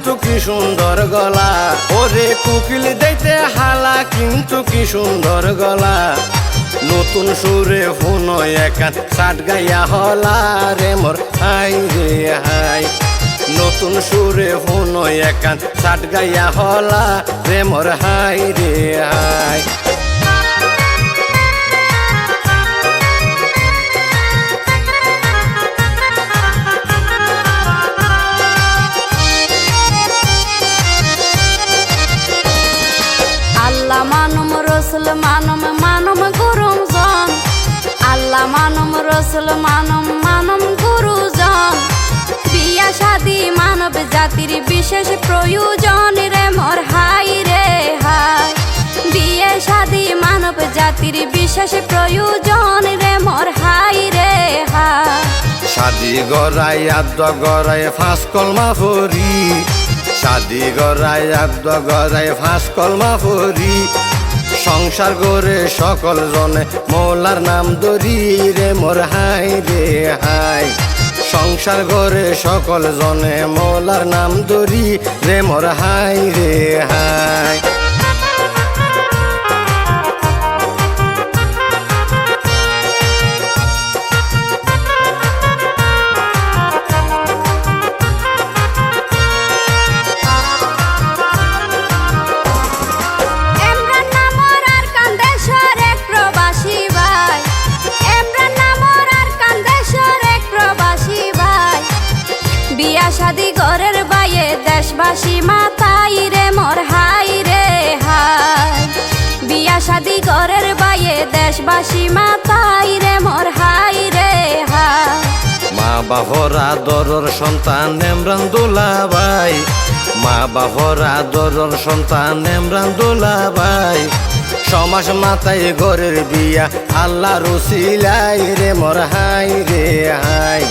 কিন্তু কি সুন্দর গলা? ওরে কুকিল দেইতে হালা, কিন্তু কি সুন্দর গলা? নতুন সুরে ফোন একান সাট গাইয়া হলা রে মোর, হাই রে, হাই। নতুন সুরে ফোন একান সাট গাইয়া হলা রে মোর, হাই রে, হাই। রসুল, মানম মানম গুরুজন। আল্লাহ মানম, রসুল, মানম মানম গুরুজন। বিয়া, শাদি, মানব জাতির বিশেষ প্রয়োজন রে মোর হাই রে হাই। বিয়ে, শাদি, মানব জাতির বিশেষ প্রয়োজন রে মোর হাই রে হাই। শাদি গড়াই আব্দ গড়াই ফাঁস কলমা ফরি শাদি গড়াই আব্দ গড়াই ফাঁস কলমা ফরি সংসার করে সকল জনে। মৌলার নাম দরি রে মোর হাই রে হাই। সংসার করে সকল জনে, মৌলার নাম দরি রে মোর হাই রে হাই। বিয়া শাদি ঘরের বাইয়ে দেশবাসী মাতাই রে, মোর হাই রে, হাই। বিয়া শাদি ঘরের বাইয়ে দেশবাসী মাতাই রে, মোর হাই রে, হাই। মা বাবার আদরর সন্তান এমরান দুলাভাই মা বাবার আদরর সন্তান এমরান দুলাভাই সমাজ মাতাই ঘরের বিয়া আল্লাহ রসিলাই রে, মোর হাই রে, হাই।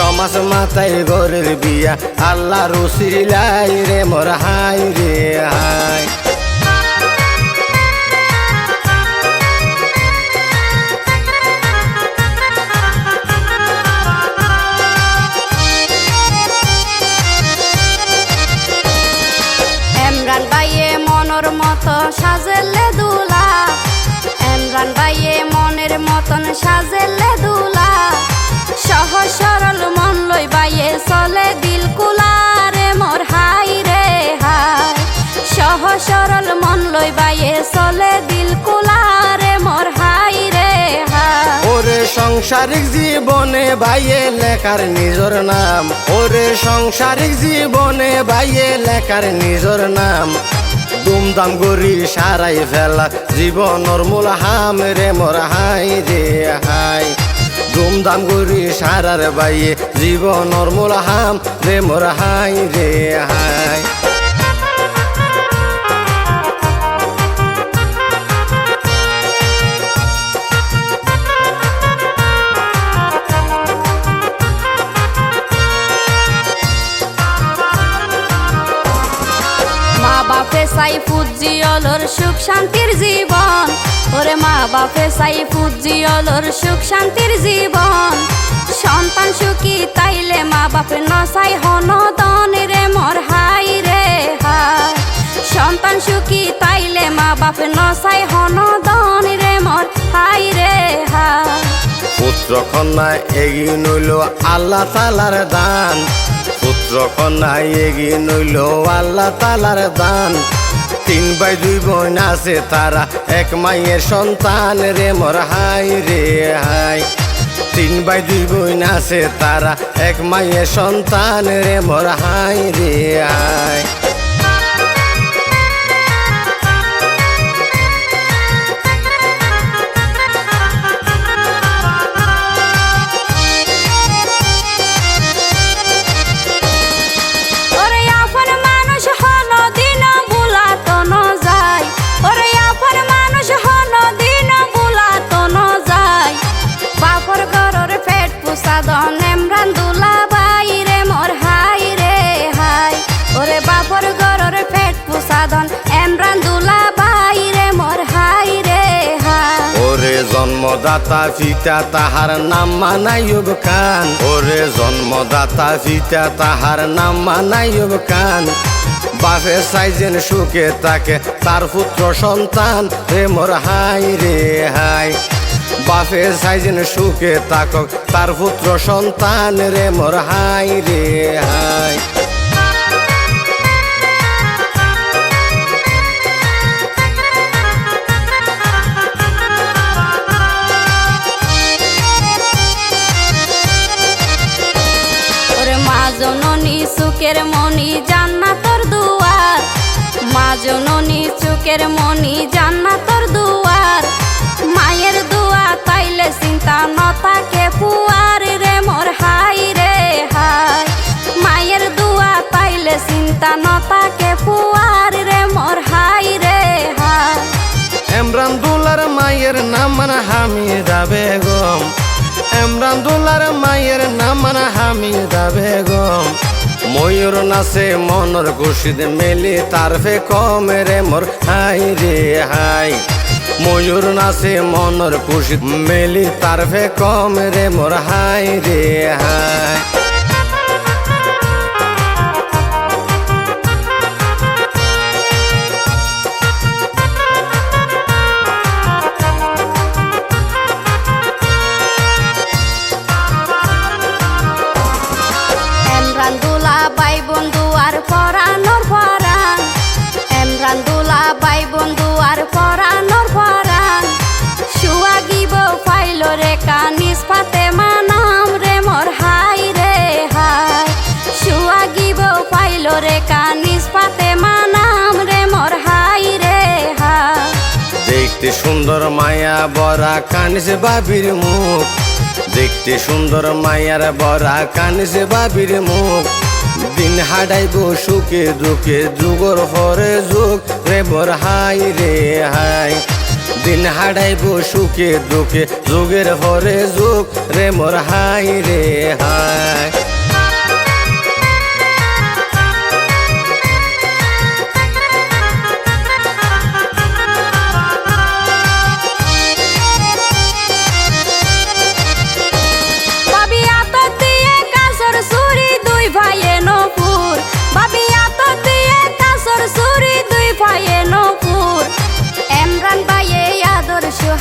সমাজ মাতাই গরের বিয়া। আল্লাহ রসিলাই রে মোর হাই রে হাই সরল মন লই বাইয়ে চলে দিল কুলারে মোর হাই রে ওরে সংসারিক জীবনে বাইয়ে লেখার নিজর নাম। ওরে সংসারিক জীবনে বাইয়ে লেখার নিজর নাম। দুমদাম গরি সারাই ফেলা জীবনর মূল হাম রে মোর হাই রে হাই। দুমদাম গরি সারার বাইয়ে জীবনর মূল হাম রে মোর হাই রে হাই। চাই ফুজিয়লর সুখ শান্তির জীবন। ওরে মা বাপে চাই ফুজিয়লর সুখ শান্তির জীবন। সন্তান সুখী তাইলে মা বাপে নসাই হনদন রে, মোর হাই রে হাই সন্তান সুখী তাইলে মা বাপে নসাই হনদন রে, মোর হাই রে হাই পুত্র কন্যা এগিয়ে নইল আল্লাহ তালার দান। পুত্র কন্যা এগিয়ে নইল আল্লাহ তালার দান। ভাই দুই বোন আছে তারা। এক মায়ের সন্তান রে, মোর হাই রে, হাই। তিন ভাই দুই বোন আছে তারা। এক মায়ের সন্তান রে, মোর হাই রে, হাই। জন্মদাতা পিতা তাহার নাম মানাইব কান। ওরে জন্মদাতা পিতা তাহার নাম মানাইব কান। বাপে সাইজেন সুখে তাকে, তার পুত্র সন্তান। রে মোর হাই রে হাই। বাপে সাইজেন সুখে তাকক, তার পুত্র সন্তান রে মোর হাই রে সুখের মনি জান্নাতর দুয়ার, মায়ের দুয়া তাইলে চিন্তা নতাকে পুয়ার রে, মোর হাই রে হাই। মায়ের দুয়া তাইলে চিন্তা নতাকে পুয়ার রে, মোর হাই রে হাই। এমরান দুলার মায়ের নাম হামিদা বেগম। এমরান দুলার মায়ের নাম হামিদা বেগম। ময়ূর নাচে মনর খুশিদ মেলি, তার ফে কমে রে মোর হাই রে হাই। ময়ূর নাচে মনর খুশিদ মেলি, তার ফে কমে রে মোর হাই রে হাই। সুন্দর মায়া বরা কানিসে বাবির মুখ। দেখতে সুন্দর মায়ার বরা কানিসে বাবির মুখ। দিন হাডাইব সুখে দুঃখে, যুগর হরে যুগ। রে বর, হাই রে, হাই। দিন হাডাইব সুখে দুঃখে, যুগের হরে যুগ। রে মোর হাই রে, হাই।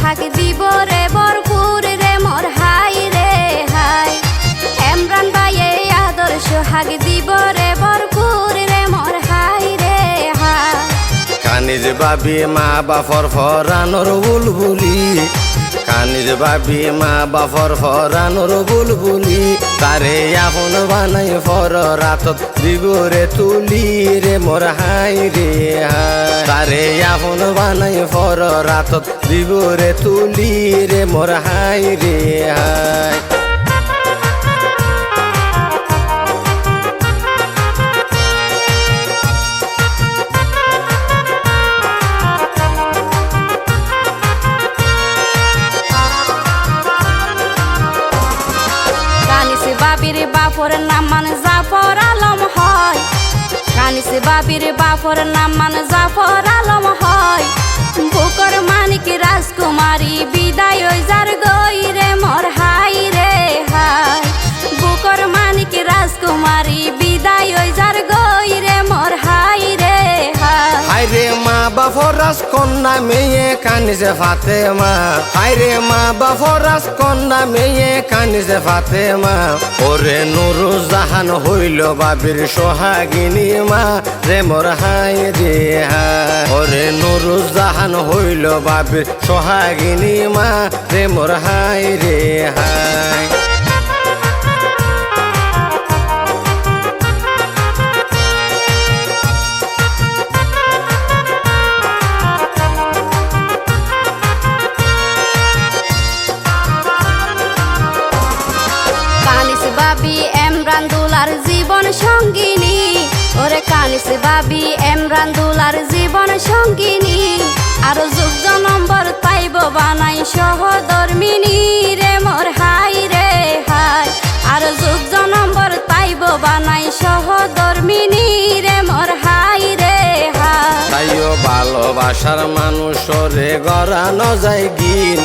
আদর সোহাগ দিব রে ভরপুর রে, মোর হাই রে, হাই। এমরান ভাইয়ে আদর্শ সোহাগ দিব রে ভরপুর রে, মোর হাই রে, হাই। কানিজ বাবি মা বাপর ফরানোর বুলবুলি কানিজ বাবি মা বাফর ফরানোর বুলবুলি, তারে আপন বানাই ফর রাতত দিগরে তুলি রে মোর হাই রে তারে আপন বানাই ফর রাতত দিগরে তুলি রে মোর হাই রে হাই। কানিস বাবির বাপর নাম মান জাফর আলম হয়। বুকর মানিক রাজকুমারী, বিদায় ওই যার গই রে মোর বাফরাস কন্যা মেয়ে কানিজে ফাতে মা হাইরে মা বাফরাস কন্যা মেয়ে কানিজে ফাতে মা ওরে নুরু জাহান হইল বাবির সোহাগিনী মা, রে মোর হাই রে ওরে নুরু জাহান হইল বাবির সোহাগিনী মা, রে মোর হাই রে হাই কানিস বাবি এমরান দুলার জীবন সঙ্গিনী। আরও যুগ নম্বর পাইব বানাই সহধর্মিনী রে মোর হাই রে হাই। আরও যুগ নম্বর পাইব বানাই সহধর্মিনী রে মোর হাই রে হাই। তাইও ভালোবাসার মানুষ রে গড়ানো যায় গিন।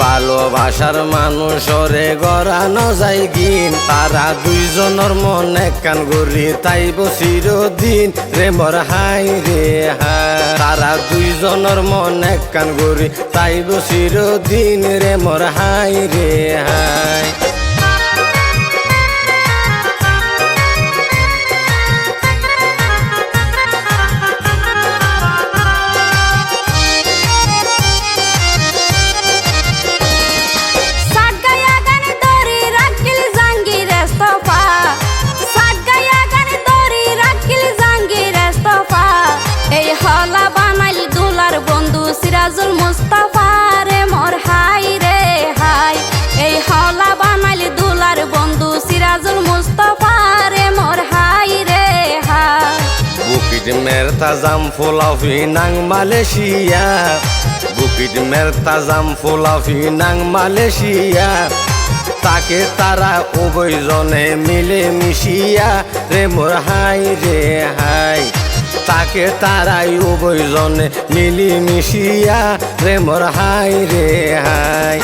ভালোবাসার মানুষরে গড়ানো যায় গিন। তারা দুইজনের মন কান গরি বসির চিরদিন রে মর হাই রে হাই। তারা দুইজনের মন কান গরি বসির চিরদিন রে মর হাই রে হাই। মেরতা জাম নাং মালয়েশিয়া বুকিট মেরতা জাম নাং মালয়েশিয়া তাকে তারা উভয়জনে মিলে মিশিয়া রে মোর হাই রে হাই তাকে তারাই উভয়জনে মিলি মিশিয়া রে মোর হাই রে হাই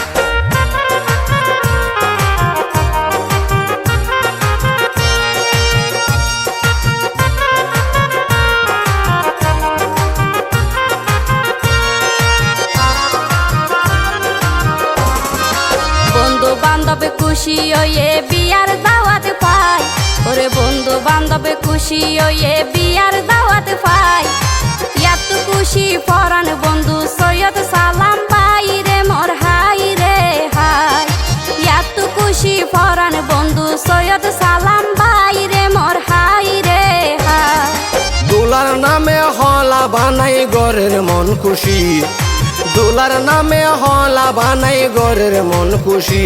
খুশি হয়ে বিয়ার দাওয়াত পাই। ওরে বন্ধু বান্ধব খুশি হয়ে বিয়ার দাওয়াত পাই। ইয়াত খুশি পরান বন্ধু, সৈয়দ সালাম পাই রে মোর হাই রে হাই। ইয়াত খুশি পরান বন্ধু, সৈয়দ সালাম পাই রে মোর হাই রে হাই। দোলার নামে হলা বানাই গরের মন খুশি। দোলার নামে হলা বানাই গরের মন খুশি।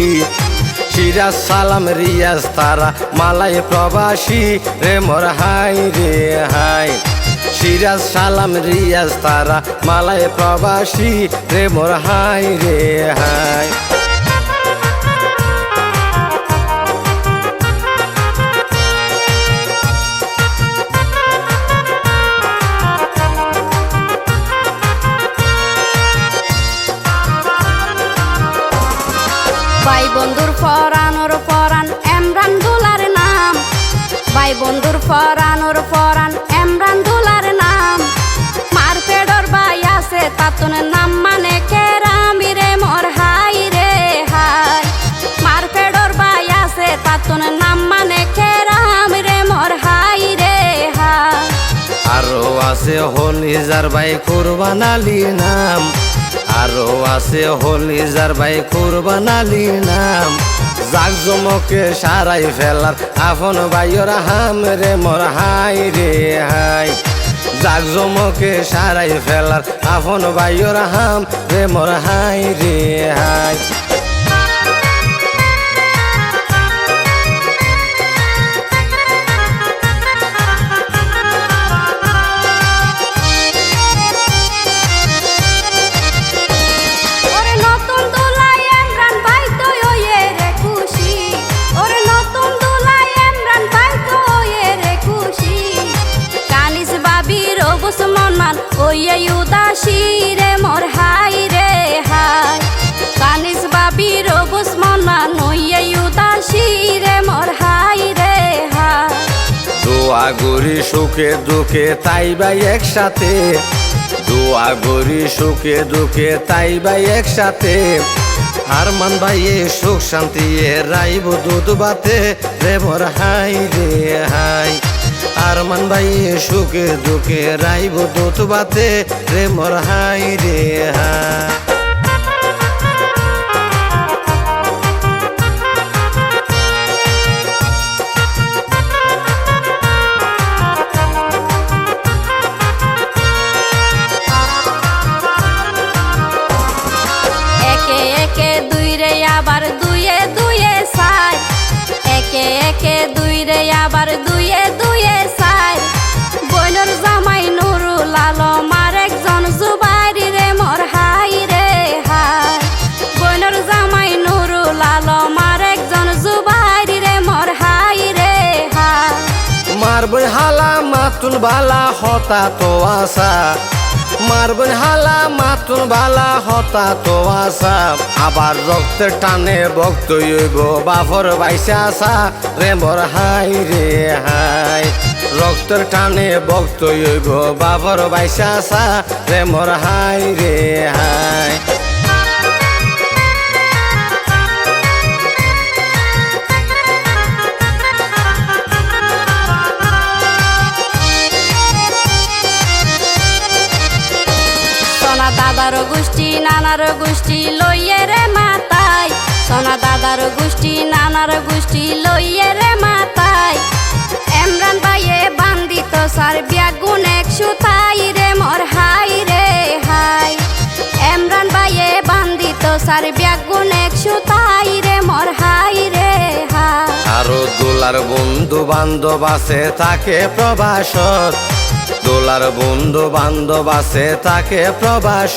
সিরাজ সালাম রিয়াজ তারা মালাই প্রবাসী রে মোর হাই রে হাই। সিরাজ সালাম রিয়াজ তারা মালায় প্রবাসী রে মোর হাই রে হাই। ফরানোর ফরান, এমরান দুলার নাম। মার পেডর ভাই আছে, তাতুন নাম মানে কেরামি। রে মোর হাই রে হাই। মার পেডর ভাই আছে, তাতুন নাম মানে কেরাম। রে মোর হাই রে হাই। আরও আছে হলিজার ভাই কুরবান আলী নাম। আরও আছে হলিজার ভাই কুরবান আলী নাম। জাক জমকে সারাই ফেলার। আপন বাইর হাম রে মোর, হাই রে, হাই। জাক জমকে সারাই ফেলার। আপন বাইর হাম রে মোর, হাই রে, হাই। গরি সুখে দুঃখে তাই ভাই একসাথে। দোয়া গরি সুখে দুঃখে তাই ভাই একসাথে। আরমান ভাই এ সুখ শান্তি রাইব দুধ বাতে। রে মোর হাই রে হাই। আরমান ভাই এ সুখে দুঃখে রাইব দুধ বাতে। রে মোর হাই রে হাই। বালা হতা তো আসা মারবেন হালা, মাতুন বালা হতা তো আসা আবার রক্তের টানে হইব, বাফর বাইসা আসা রে মোর হাই রে হাই। রক্তের টানে ভক্ত হইব বাবর বাইসা আসা রে মোর হাই রে হাই। নানার গোষ্ঠী লইয়ে রে মাতাই সোনা দাদার গোষ্ঠী, নানার গোষ্ঠী লইয়ে রে মাতাই এমরান বাইয়ে বান্দিত সার ব্যাগুন এক সুতাই রে, মোর হাই রে হাই। এমরান বাইয়ে বান্দিত সার ব্যাগুন এক সুতাই রে, মোর হাই রে হাই। আরও দোলার বন্ধু বান্ধব আছে, তাকে প্রবাসত দোলার বন্ধু বান্ধব আছে, তাকে প্রবাস।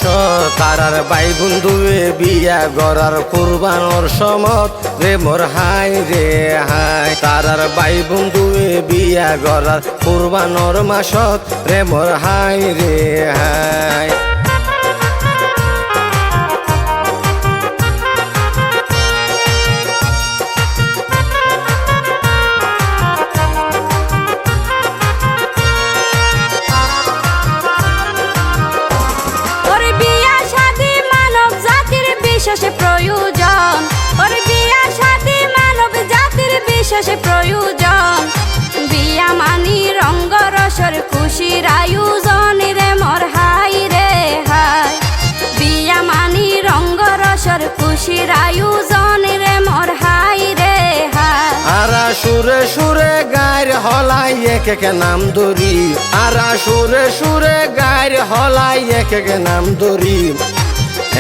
তারার বাই বন্ধুয়ে বিয়া গড়ার কুরবানোর সমত। রে মোর হাই রে হাই, তারার বাই বন্ধুয়ে বিয়া গড়ার কুরবানোর মাসত। রে মোর হাই রে হাই। বিশেষ প্রয়োজন। বিয়া মানি রঙ্গ রসর খুশির আয়োজন রে মোর হাই রে হাই। বিয়া মানি রঙ্গ রসর খুশির আয়োজন রে মোর হাই রে আরা সুরে সুরে গায়ের হলাই এক এক নাম দরি আরা সুরে সুরে গায়ের হলাই এক এক নাম দরি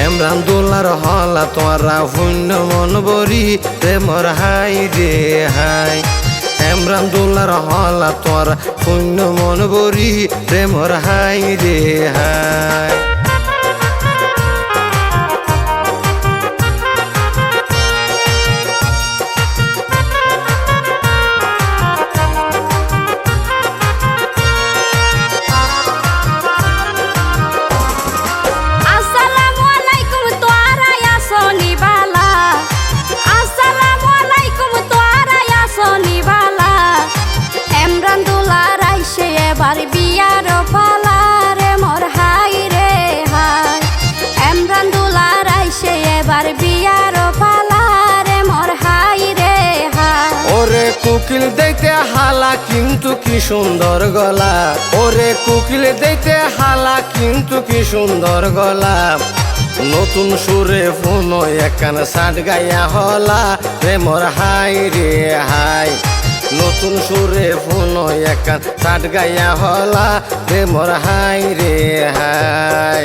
এমরান দোলার হলা তোরা শূন্য মন বরি রে মোর হাই রে হাই। এমরান দোলার হলা তোরা শূন্য মন বরি রে মোর হাই রে হাই। দেখতে হালা, কিন্তু কি সুন্দর গলা। ওরে কুকিল দেখতে হালা, কিন্তু কি সুন্দর গলা। নতুন সুরে ফোন একান সাট গাইয়া হলা রে মোর হাই রে হাই। নতুন সুরে ফোন একান সাট গাইয়া হলা রে মোর হাই রে হাই।